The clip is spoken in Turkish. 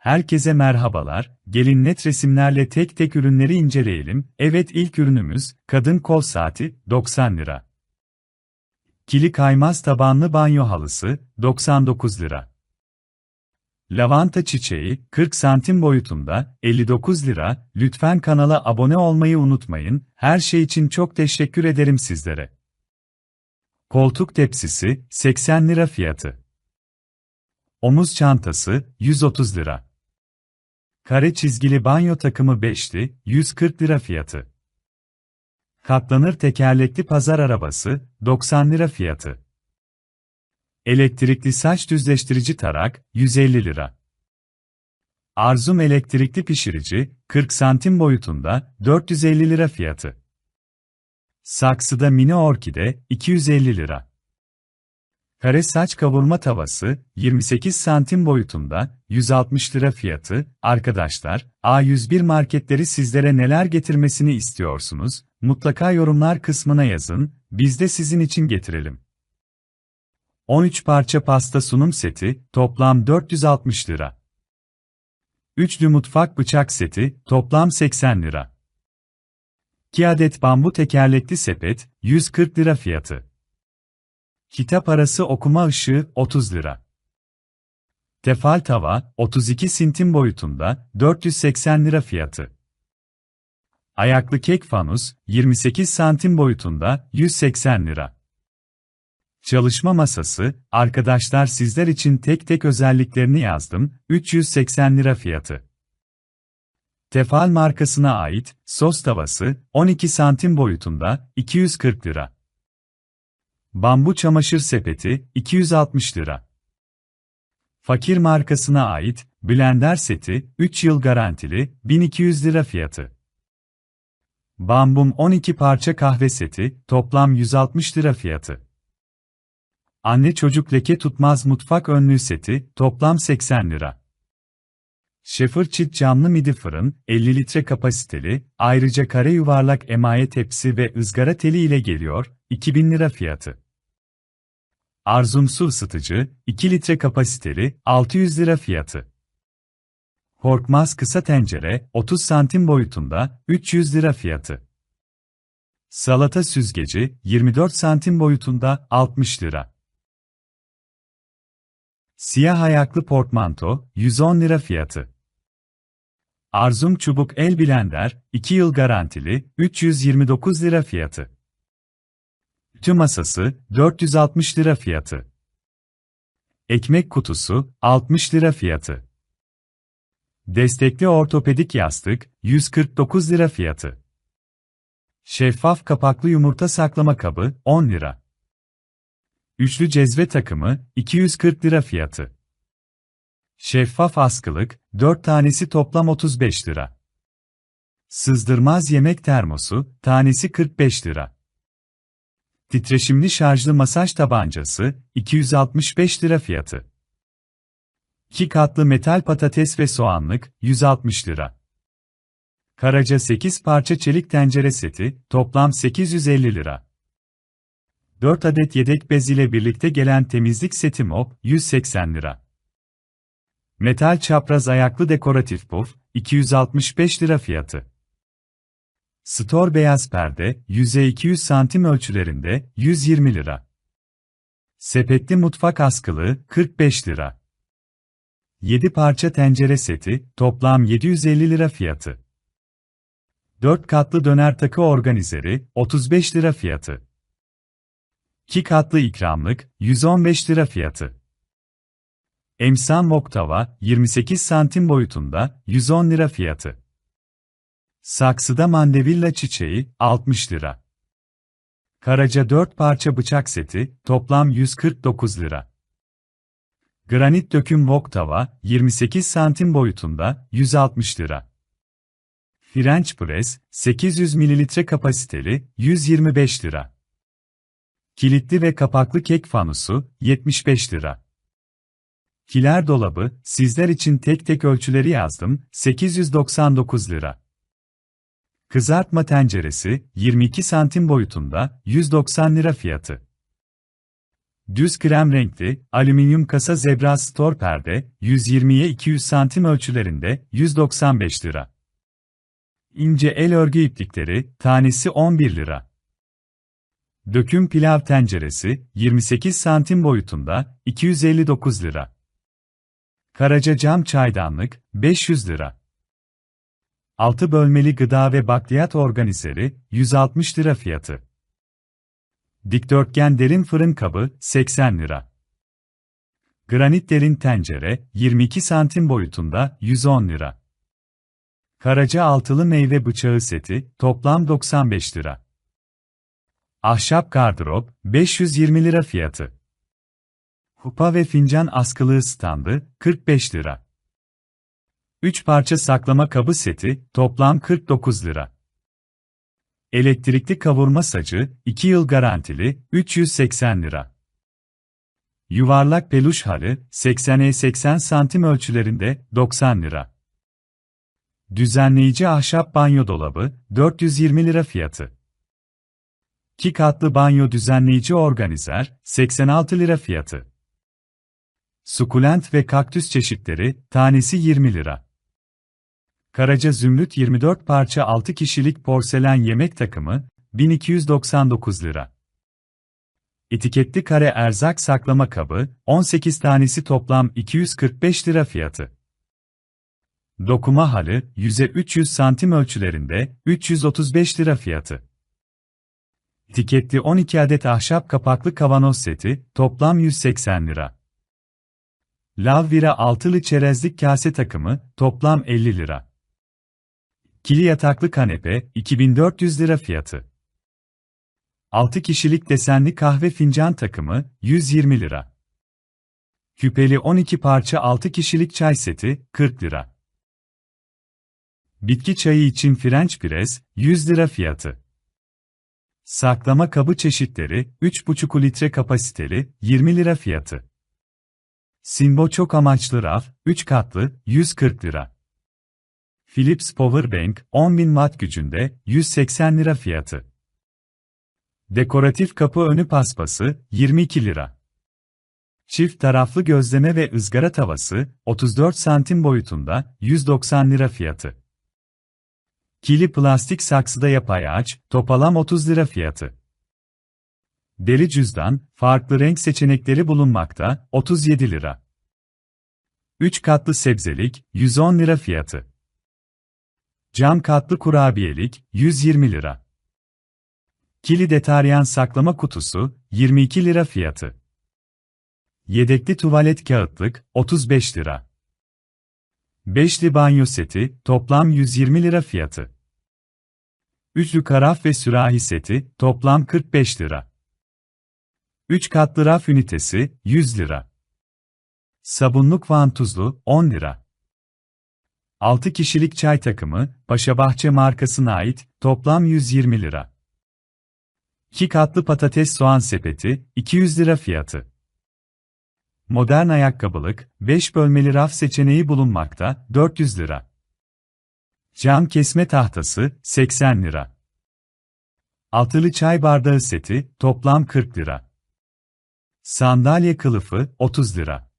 Herkese merhabalar, gelin net resimlerle tek tek ürünleri inceleyelim. Evet ilk ürünümüz, kadın kol saati, 90 lira. Kili kaymaz tabanlı banyo halısı, 99 lira. Lavanta çiçeği, 40 santim boyutunda, 59 lira. Lütfen kanala abone olmayı unutmayın. Her şey için çok teşekkür ederim sizlere. Koltuk tepsisi, 80 lira fiyatı. Omuz çantası, 130 lira. Kare çizgili banyo takımı 5'li, 140 lira fiyatı. Katlanır tekerlekli pazar arabası, 90 lira fiyatı. Elektrikli saç düzleştirici tarak, 150 lira. Arzum elektrikli pişirici, 40 santim boyutunda, 450 lira fiyatı. Saksıda mini orkide, 250 lira. Kare saç kavurma tavası, 28 santim boyutunda, 160 lira fiyatı. Arkadaşlar, A101 marketleri sizlere neler getirmesini istiyorsunuz? Mutlaka yorumlar kısmına yazın, biz de sizin için getirelim. 13 parça pasta sunum seti, toplam 460 lira. Üçlü mutfak bıçak seti, toplam 80 lira. 2 adet bambu tekerlekli sepet, 140 lira fiyatı. Kitap arası okuma ışığı 30 lira. Tefal tava 32 sintim boyutunda 480 lira fiyatı. Ayaklı kek fanus 28 santim boyutunda 180 lira. Çalışma masası, arkadaşlar sizler için tek tek özelliklerini yazdım, 380 lira fiyatı. Tefal markasına ait sos tavası 12 santim boyutunda 240 lira. Bambu çamaşır sepeti, 260 lira. Fakir markasına ait, blender seti, 3 yıl garantili, 1200 lira fiyatı. Bambum 12 parça kahve seti, toplam 160 lira fiyatı. Anne çocuk leke tutmaz mutfak önlüğü seti, toplam 80 lira. Şefir çift camlı midi fırın, 50 litre kapasiteli, ayrıca kare yuvarlak emaye tepsi ve ızgara teli ile geliyor, 2000 lira fiyatı. Arzum su ısıtıcı, 2 litre kapasiteli, 600 lira fiyatı. Korkmaz kısa tencere, 30 santim boyutunda, 300 lira fiyatı. Salata süzgeci, 24 santim boyutunda, 60 lira. Siyah ayaklı portmanto, 110 lira fiyatı. Arzum çubuk el blender, 2 yıl garantili, 329 lira fiyatı. Tüm masası, 460 lira fiyatı. Ekmek kutusu, 60 lira fiyatı. Destekli ortopedik yastık, 149 lira fiyatı. Şeffaf kapaklı yumurta saklama kabı, 10 lira. Üçlü cezve takımı, 240 lira fiyatı. Şeffaf askılık, 4 tanesi toplam 35 lira. Sızdırmaz yemek termosu, tanesi 45 lira. Titreşimli şarjlı masaj tabancası, 265 lira fiyatı. 2 katlı metal patates ve soğanlık, 160 lira. Karaca 8 parça çelik tencere seti, toplam 850 lira. 4 adet yedek bez ile birlikte gelen temizlik seti mop, 180 lira. Metal çapraz ayaklı dekoratif puf, 265 lira fiyatı. Stor beyaz perde, yüzey 200 santim ölçülerinde, 120 lira. Sepetli mutfak askılı, 45 lira. 7 parça tencere seti, toplam 750 lira fiyatı. 4 katlı döner takı organizeri, 35 lira fiyatı. 2 katlı ikramlık, 115 lira fiyatı. Emsan Voktava, 28 santim boyutunda, 110 lira fiyatı. Saksıda mandevilla çiçeği, 60 lira. Karaca 4 parça bıçak seti, toplam 149 lira. Granit döküm wok tava, 28 santim boyutunda, 160 lira. French press, 800 ml kapasiteli, 125 lira. Kilitli ve kapaklı kek fanusu, 75 lira. Kiler dolabı, sizler için tek tek ölçüleri yazdım, 899 lira. Kızartma tenceresi, 22 santim boyutunda, 190 lira fiyatı. düz krem renkli, alüminyum kasa zebra store perde, 120'ye 200 santim ölçülerinde, 195 lira. İnce el örgü iplikleri, tanesi 11 lira. Döküm pilav tenceresi, 28 santim boyutunda, 259 lira. Karaca cam çaydanlık, 500 lira. 6 bölmeli gıda ve bakliyat organizeri, 160 lira fiyatı. Dikdörtgen derin fırın kabı, 80 lira. Granit derin tencere, 22 santim boyutunda, 110 lira. Karaca altılı meyve bıçağı seti, toplam 95 lira. Ahşap gardırop, 520 lira fiyatı. Kupa ve fincan askılığı standı, 45 lira. 3 parça saklama kabı seti, toplam 49 lira. Elektrikli kavurma sacı, 2 yıl garantili, 380 lira. Yuvarlak peluş halı, 80'e 80 santim ölçülerinde, 90 lira. Düzenleyici ahşap banyo dolabı, 420 lira fiyatı. 2 katlı banyo düzenleyici organizer, 86 lira fiyatı. Sukulent ve kaktüs çeşitleri, tanesi 20 lira. Karaca Zümrüt 24 parça 6 kişilik porselen yemek takımı, 1299 lira. Etiketli kare erzak saklama kabı, 18 tanesi toplam 245 lira fiyatı. Dokuma halı, 100'e 300 santim ölçülerinde, 335 lira fiyatı. Etiketli 12 adet ahşap kapaklı kavanoz seti, toplam 180 lira. Lavvira altılı çerezlik kase takımı, toplam 50 lira. Kili yataklı kanepe, 2400 lira fiyatı. 6 kişilik desenli kahve fincan takımı, 120 lira. Küpeli 12 parça 6 kişilik çay seti, 40 lira. Bitki çayı için French press, 100 lira fiyatı. Saklama kabı çeşitleri, 3,5 litre kapasiteli, 20 lira fiyatı. Simbo çok amaçlı raf, 3 katlı, 140 lira. Philips Powerbank, 10.000 watt gücünde, 180 lira fiyatı. Dekoratif kapı önü paspası, 22 lira. Çift taraflı gözleme ve ızgara tavası, 34 santim boyutunda, 190 lira fiyatı. Kili plastik saksıda yapay ağaç, topalam 30 lira fiyatı. Deri cüzdan, farklı renk seçenekleri bulunmakta, 37 lira. 3 katlı sebzelik, 110 lira fiyatı. Cam katlı kurabiyelik, 120 lira. Kili detaryan saklama kutusu, 22 lira fiyatı. Yedekli tuvalet kağıtlık, 35 lira. Beşli banyo seti, toplam 120 lira fiyatı. Üçlü karaf ve sürahi seti, toplam 45 lira. 3 katlı raf ünitesi, 100 lira. Sabunluk vantuzlu, 10 lira. 6 kişilik çay takımı, Paşabahçe markasına ait, toplam 120 lira. 2 katlı patates soğan sepeti, 200 lira fiyatı. Modern ayakkabılık, 5 bölmeli raf seçeneği bulunmakta, 400 lira. Cam kesme tahtası, 80 lira. Altılı çay bardağı seti, toplam 40 lira. Sandalye kılıfı, 30 lira.